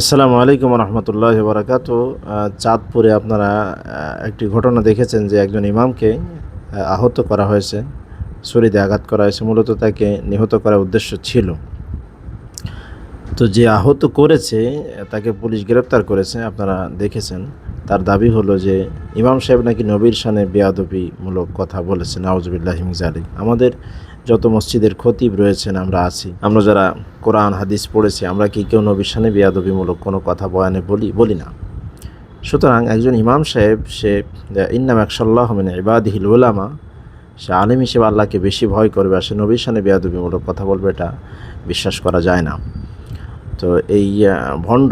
আসসালামু আলাইকুম রহমতুল্লাহ বরাকাত। চাঁদপুরে আপনারা একটি ঘটনা দেখেছেন যে একজন ইমামকে আহত করা হয়েছে শরীরে আঘাত করা হয়েছে, মূলত তাকে নিহত করার উদ্দেশ্য ছিল। তো যে আহত করেছে, তাকে পুলিশ গ্রেপ্তার করেছে, আপনারা দেখেছেন। তার দাবি হলো যে, ইমাম সাহেব নাকি নবীর শানে বেয়াদবিমূলক কথা বলেছেন নওয়াজবিল্লাহ হিমজালি আমাদের যত মসজিদের খতিব রয়েছেন, আমরা আছি। আমরা যারা কোরআন, হাদিস পড়েছি, আমরা কি কেউ নবীর শানে বেয়াদবিমূলক কোনো কথা বয়ানে বলি বলি না। সুতরাং একজন ইমাম সাহেব, সে, ইন্নাম একশাল্লাহ মানে ইবাদিহিল উলামা, সে আলিম হিসেবে আল্লাহকে বেশি ভয় করবে, আর সে নবীর শানে বেয়াদবিমূলক কথা বলবে, এটা বিশ্বাস করা যায় না। তো এই ভণ্ড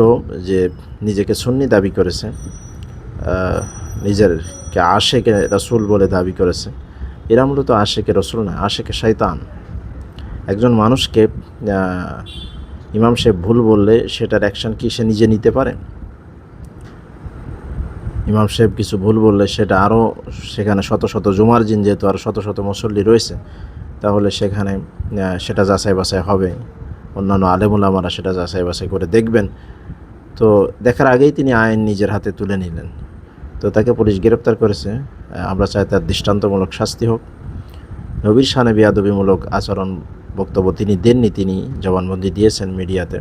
যে নিজেকে সুন্নি দাবি করেছে নিজেরকে আশেকে রসুল বলে দাবি করেছে, এরা মূলত আশেকে রসুল না, আশেকে শয়তান। একজন মানুষকে ইমাম সাহেব ভুল বললে সেটার অ্যাকশন কি সে নিজে নিতে পারে? ইমাম সাহেব কিছু ভুল বললে সেটা আরও সেখানে শত শত জুমার জিন যেহেতু আরও শত শত মুসল্লি রয়েছে, তাহলে সেখানে সেটা যাচাই বাছাই হবে। অন্যান্য আলেমুলামারা সেটা যাচাই বাছাই করে দেখবেন। তো দেখার আগেই তিনি আইন নিজের হাতে তুলে নিলেন। তো তাকে পুলিশ গ্রেপ্তার করেছে। আমরা চাই তার দৃষ্টান্তমূলক শাস্তি হোক। নবীর শানে বিয়াদবিমূলক আচরণ বক্তব্য তিনি দেননি, তিনি জবানবন্দি দিয়েছেন মিডিয়াতে।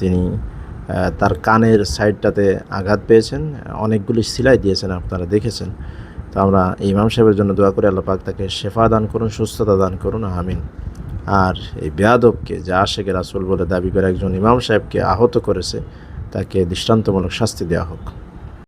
তিনি তার কানের সাইডটাতে আঘাত পেয়েছেন। অনেকগুলি সিলাই দিয়েছেন, আপনারা দেখেছেন। তো আমরা ইমাম সাহেবের জন্য দোয়া করে, আল্লাহ পাক তাকে শেফা দান করুন, সুস্থতা দান করুন, আমিন। আর এই বেয়াদবকে যা আশেকে রাসুল বলে দাবি করে একজন ইমাম সাহেবকে আহত করেছে, তাকে দৃষ্টান্তমূলক শাস্তি দেওয়া হোক।